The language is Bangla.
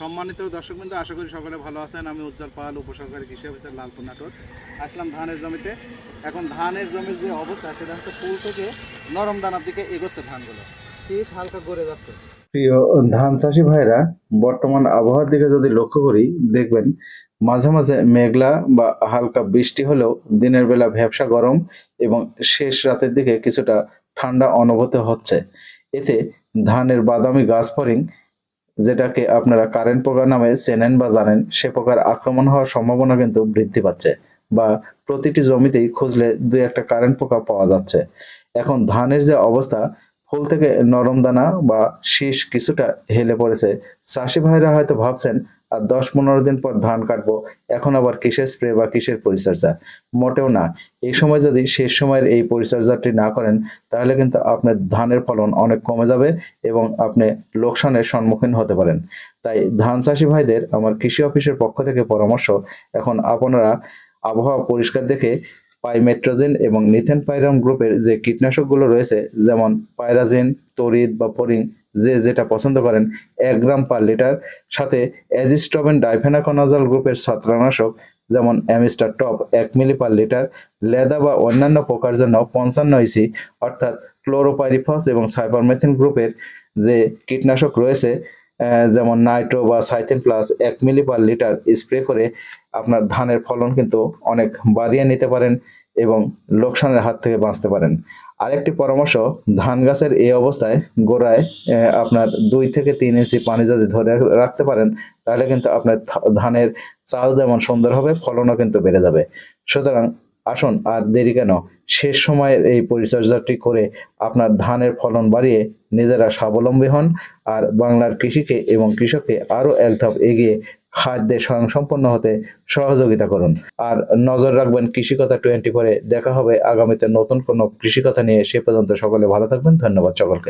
সম্মানিত দর্শক বিন্দু আশা করি সকলে ভালো আছেন। আমি উজ্জ্বল পাল, উপসহকারী কৃষি অফিসার লালপুর নাটোর। আসলাম ধানের জমিতে। এখন ধানের জমির যে অবস্থা, সেটা হচ্ছে ফুল থেকে নরম দানার দিকে এগোচ্ছে ধানগুলো। শীষ হালকা গড়ে যাচ্ছে। প্রিয় ধান চাষি ভাইরা বর্তমান আবহাওয়ার দিকে যদি লক্ষ্য করি, দেখবেন মাঝে মাঝে মেঘলা বা হালকা বৃষ্টি হলেও দিনের বেলা ভ্যাবসা গরম এবং শেষ রাতের দিকে কিছুটা ঠান্ডা অনুভূত হচ্ছে। এতে ধানের বাদামি গাছ ফরিং যেটাকে আপনারা কারেন্ট পোকা নামে চেনেন বা জানেন, সে পোকার আক্রমণ হওয়ার সম্ভাবনা কিন্তু বৃদ্ধি পাচ্ছে বা প্রতিটি জমিতেই খুঁজলে দুই একটা কারেন্ট পোকা পাওয়া যাচ্ছে। এখন ধানের যে অবস্থা, ফুল থেকে নরম দানা বা শীষ কিছুটা হেলে পড়েছে। চাষি ভাইরা হয়তো ভাবছেন আর দশ পনেরো দিন পর ধান কাটবো। এখন আবার কিসের স্প্রে বা কিসের পরিচর্যা? মোটেও না। এই সময় যদি শেষ সময়ের এই পরিচর্যাটি না করেন, তাহলে কিন্তু আপনার ধানের ফলন অনেক কমে যাবে এবং আপনি লোকসানের সম্মুখীন হতে পারেন। তাই ধান চাষি ভাইদের আমার কৃষি অফিসের পক্ষ থেকে পরামর্শ, এখন আপনারা আবহাওয়া পরিষ্কার দেখে পাইমেট্রোজেন এবং নিথেন পাইরাম গ্রুপের যে কীটনাশকগুলো রয়েছে, যেমন পাইরাজিন তরিদ বা পরিং যে যেটা পছন্দ করেন এক গ্রাম পার লিটার। সাথে অ্যাজিস্ট্রবেন ডাইফেনাকোনাজল গ্রুপের ছত্রাকনাশক, যেমন অ্যামিস্টার টপ এক মিলি পার লিটার, লেদা বা অন্যান্য পোকার জন্য পঞ্চান্ন ইসি, অর্থাৎ ক্লোরোপাইরিফস এবং সাইবারমেথিন গ্রুপের যে কীটনাশক রয়েছে যেমন নাইট্রো বা সাইথিন প্লাস এক মিলি পার লিটার স্প্রে করে আপনার ধানের ফলন কিন্তু অনেক বাড়িয়ে নিতে পারেন এবং লোকসানের হাত থেকে বাঁচতে পারেন। আরেকটি পরামর্শ, ধান গাছের এই অবস্থায় গোড়ায় আপনার দুই থেকে তিন ইঞ্চি পানি যদি ধরে রাখতে পারেন, তাহলে কিন্তু আপনার ধানের চাল যেমন সুন্দর হবে, ফলনও কিন্তু বেড়ে যাবে। সুতরাং আসুন আর দেরি কেন? শেষ সময়ের এই পরিচর্যাটি করে আপনার ধানের ফলন বাড়িয়ে নিজেরা স্বাবলম্বী হন আর বাংলার কৃষিকে এবং কৃষককে আরও এক ধাপ এগিয়ে খাদ্যে স্বয়ংসম্পন্ন হতে সহযোগিতা করুন। আর নজর রাখবেন কৃষিকথা টোয়েন্টি ফোরে। দেখা হবে আগামীতে নতুন কোনো কৃষিকথা নিয়ে। সে পর্যন্ত সকলে ভালো থাকবেন। ধন্যবাদ সকলকে।